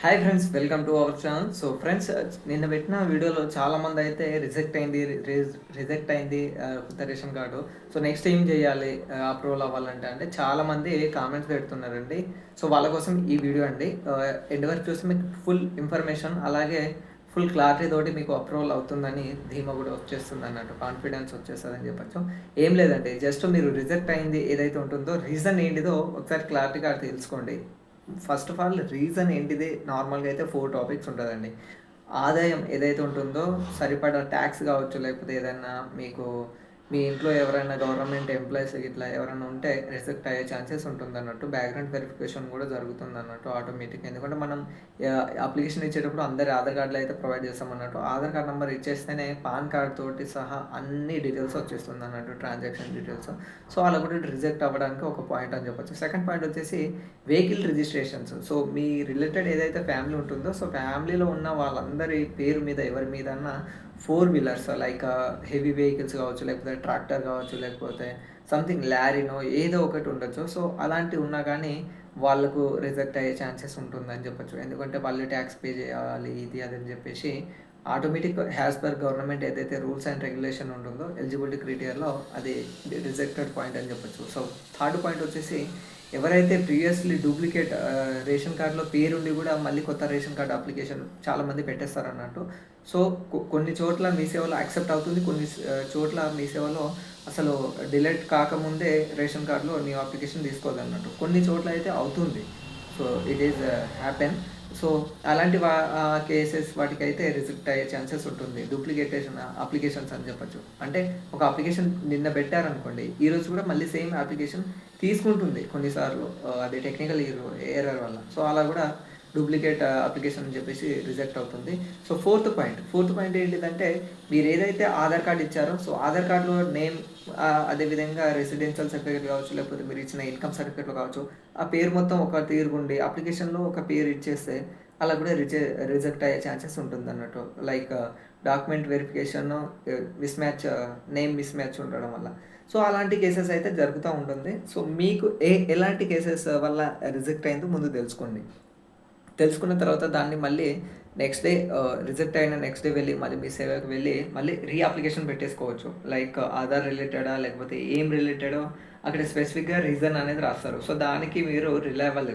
Hi friends welcome to our channel so friends నిన్న పెట్టిన వీడియోలో చాలా మంది అయితే రిజెక్ట్ అయింది రిజెక్ట్ అయింది uh, కొత్త రేషన్ కార్డు. సో నెక్స్ట్ ఏం చేయాలి uh, అప్రూవల్ అవ్వాలంటే అంటే చాలామంది కామెంట్స్ పెడుతున్నారండి. సో వాళ్ళ కోసం ఈ వీడియో అండి. Uh, ఎండ్ వరకు చూసి మీకు ఫుల్ ఇన్ఫర్మేషన్ అలాగే ఫుల్ క్లారిటీ తోటి మీకు అప్రూవల్ అవుతుందని ధీమా కూడా వచ్చేస్తుంది అన్నట్టు కాన్ఫిడెన్స్ వచ్చేస్తుంది అని చెప్పచ్చు. ఏం లేదండి జస్ట్ మీరు రిజెక్ట్ అయింది ఏదైతే ఉంటుందో రీజన్ ఏంటిదో ఒకసారి క్లారిటీగా తెలుసుకోండి. ఫస్ట్ ఆఫ్ ఆల్ రీజన్ ఏంటిది? నార్మల్గా అయితే ఫోర్ టాపిక్స్ ఉంటుందండి. ఆదాయం ఏదైతే ఉంటుందో సరిపడా ట్యాక్స్ కావచ్చు లేకపోతే ఏదైనా మీకు మీ ఇంట్లో ఎవరైనా గవర్నమెంట్ ఎంప్లాయీస్ ఇట్లా ఎవరైనా ఉంటే రిజెక్ట్ అయ్యే ఛాన్సెస్ ఉంటుంది అన్నట్టు బ్యాక్గ్రౌండ్ వెరిఫికేషన్ కూడా జరుగుతుంది అన్నట్టు ఆటోమేటిక్ ఎందుకంటే మనం అప్లికేషన్ ఇచ్చేటప్పుడు అందరి ఆధార్ కార్డులు అయితే ప్రొవైడ్ చేస్తాం అన్నట్టు ఆధార్ కార్డ్ నెంబర్ ఇచ్చేస్తేనే పాన్ కార్డ్ తోటి సహా అన్ని డీటెయిల్స్ వచ్చేస్తుంది అన్నట్టు ట్రాన్సాక్షన్ డీటెయిల్స్ సో అలా కూడా రిజెక్ట్ అవ్వడానికి ఒక పాయింట్ అని చెప్పొచ్చు. సెకండ్ పాయింట్ వచ్చేసి వెహికల్ రిజిస్ట్రేషన్స్ సో మీ రిలేటెడ్ ఏదైతే ఫ్యామిలీ ఉంటుందో సో ఫ్యామిలీలో ఉన్న వాళ్ళందరి పేరు మీద ఎవరి మీద four wheelers like heavy vehicles కావచ్చు లేకపోతే ట్రాక్టర్ కావచ్చు లేకపోతే సంథింగ్ లారీనో ఏదో ఒకటి ఉండొచ్చు. సో అలాంటివి ఉన్నా కానీ వాళ్ళకు రిజెక్ట్ అయ్యే ఛాన్సెస్ ఉంటుందని చెప్పొచ్చు. ఎందుకంటే వాళ్ళు ట్యాక్స్ పే చేయాలి ఇది అది అని చెప్పేసి ఆటోమేటిక్ హ్యాస్ పర్ గవర్నమెంట్ ఏదైతే రూల్స్ అండ్ రెగ్యులేషన్ ఉంటుందో ఎలిజిబిలిటీ క్రైటీరియాలో అది రిజెక్టెడ్ పాయింట్ అని చెప్పొచ్చు. సో థర్డ్ పాయింట్ వచ్చేసి ఎవరైతే ప్రీవియస్లీ డూప్లికేట్ రేషన్ కార్డులో పేరుండి కూడా మళ్ళీ కొత్త రేషన్ కార్డు అప్లికేషన్ చాలామంది పెట్టేస్తారు అన్నట్టు సో కొన్ని చోట్ల మీ సేవలో యాక్సెప్ట్ అవుతుంది కొన్ని చోట్ల మీ సేవలో అసలు డిలీట్ కాకముందే రేషన్ కార్డులో నీ అప్లికేషన్ తీసుకోదన్నట్టు. కొన్ని చోట్ల అయితే అవుతుంది. So it is happen so అలాంటి వా కేసెస్ వాటికి అయితే రిజెక్ట్ అయ్యే ఛాన్సెస్ ఉంటుంది. డూప్లికేటేషన్ అప్లికేషన్స్ అని చెప్పొచ్చు. అంటే ఒక అప్లికేషన్ నిన్న పెట్టారనుకోండి ఈరోజు కూడా మళ్ళీ సేమ్ అప్లికేషన్ తీసుకుంటుంది కొన్నిసార్లు అది టెక్నికల్ ఎర్రర్ వల్ల. సో అలా కూడా డూప్లికేట్ అప్లికేషన్ అని చెప్పేసి రిజెక్ట్ అవుతుంది. So fourth point. Fourth point ఏంటిదంటే మీరు ఏదైతే ఆధార్ కార్డ్ ఇచ్చారో సో ఆధార్ కార్డులో నేమ్ అదేవిధంగా రెసిడెన్షియల్ సర్టిఫికేట్ కావచ్చు లేకపోతే మీరు ఇచ్చిన ఇన్కమ్ సర్టిఫికేట్ కావచ్చు ఆ పేరు మొత్తం ఒక తీరుగుండి అప్లికేషన్లో ఒక పేరు ఇచ్చేస్తే అలా కూడా రిజె రిజెక్ట్ అయ్యే ఛాన్సెస్ ఉంటుంది అన్నట్టు like document verification mismatch name mismatch ఉండడం వల్ల. సో అలాంటి కేసెస్ అయితే జరుగుతూ ఉంటుంది. సో మీకు ఏ ఎలాంటి కేసెస్ వల్ల రిజెక్ట్ అయిందో ముందు తెలుసుకోండి. తెలుసుకున్న తర్వాత దాన్ని మళ్ళీ నెక్స్ట్ డే రిజెక్ట్ అయిన నెక్స్ట్ డే వెళ్ళి మళ్ళీ మీ సేవకు వెళ్ళి మళ్ళీ రీ అప్లికేషన్ పెట్టేసుకోవచ్చు లైక్ ఆధార్ రిలేటెడా లేకపోతే ఏం రిలేటెడో అక్కడ స్పెసిఫిక్గా రీజన్ అనేది రాస్తారు. సో దానికి మీరు రిలయబుల్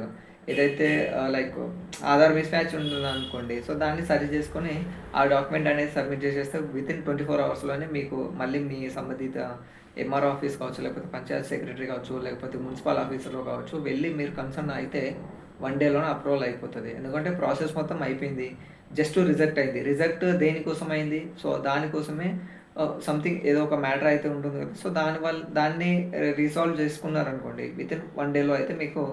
ఏదైతే లైక్ ఆధార్ మిస్ మ్యాచ్ ఉంటుంది అనుకోండి సో దాన్ని సరి చేసుకొని ఆ డాక్యుమెంట్ అనేది సబ్మిట్ చేసేస్తే విత్ ఇన్ ట్వంటీ ఫోర్ అవర్స్లోనే మీకు మళ్ళీ మీ సంబంధిత ఎంఆర్ ఆఫీస్ కావచ్చు లేకపోతే పంచాయత్ సెక్రటరీ కావచ్చు లేకపోతే మున్సిపల్ ఆఫీసర్లో కావచ్చు వెళ్ళి మీరు కన్సర్న్ అయితే వన్ డేలోనే అప్రూవల్ అయిపోతుంది. ఎందుకంటే ప్రాసెస్ మొత్తం అయిపోయింది. జస్ట్ రిజెక్ట్ అయింది. రిజెక్ట్ దేనికోసం అయింది సో దానికోసమే uh, సంథింగ్ ఏదో ఒక మ్యాటర్ అయితే ఉంటుంది కదా. సో దాని వల్ల దాన్ని రీసాల్వ్ చేసుకున్నారనుకోండి విత్ ఇన్ వన్ డేలో అయితే మీకు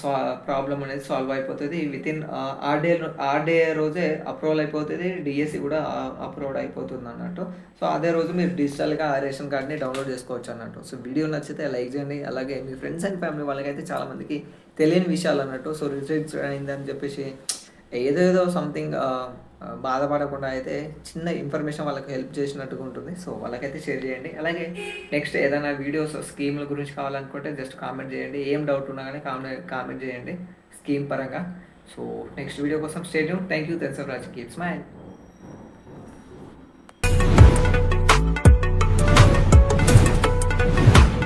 సా ప్రాబ్లం అనేది సాల్వ్ అయిపోతుంది. వితిన్ ఆ డే ఆ డే రోజే అప్రూవల్ అయిపోతుంది. డిఎస్సి కూడా అప్రూవ్డ్ అయిపోతుంది అన్నట్టు సో అదే రోజు మీరు డిజిటల్గా ఆ రేషన్ కార్డ్ని డౌన్లోడ్ చేసుకోవచ్చు అన్నట్టు సో వీడియో నచ్చితే లైక్ చేయండి. అలాగే మీ ఫ్రెండ్స్ అండ్ ఫ్యామిలీ వాళ్ళకైతే చాలామందికి తెలియని విషయాలు అన్నట్టు. సో రిజెక్ట్ అయిందని చెప్పేసి ఏదేదో సంథింగ్ బాధపడకుండా అయితే చిన్న ఇన్ఫర్మేషన్ వాళ్ళకి హెల్ప్ చేసినట్టుగా ఉంటుంది. సో వాళ్ళకైతే షేర్ చేయండి. అలాగే నెక్స్ట్ ఏదైనా వీడియోస్ స్కీమ్ల గురించి కావాలనుకుంటే జస్ట్ కామెంట్ చేయండి. ఏం డౌట్ ఉన్నా కానీ కామెంట్ కామెంట్ చేయండి. స్కీమ్ పరంగా. సో నెక్స్ట్ వీడియో కోసం state thank you thanks for watching keep smile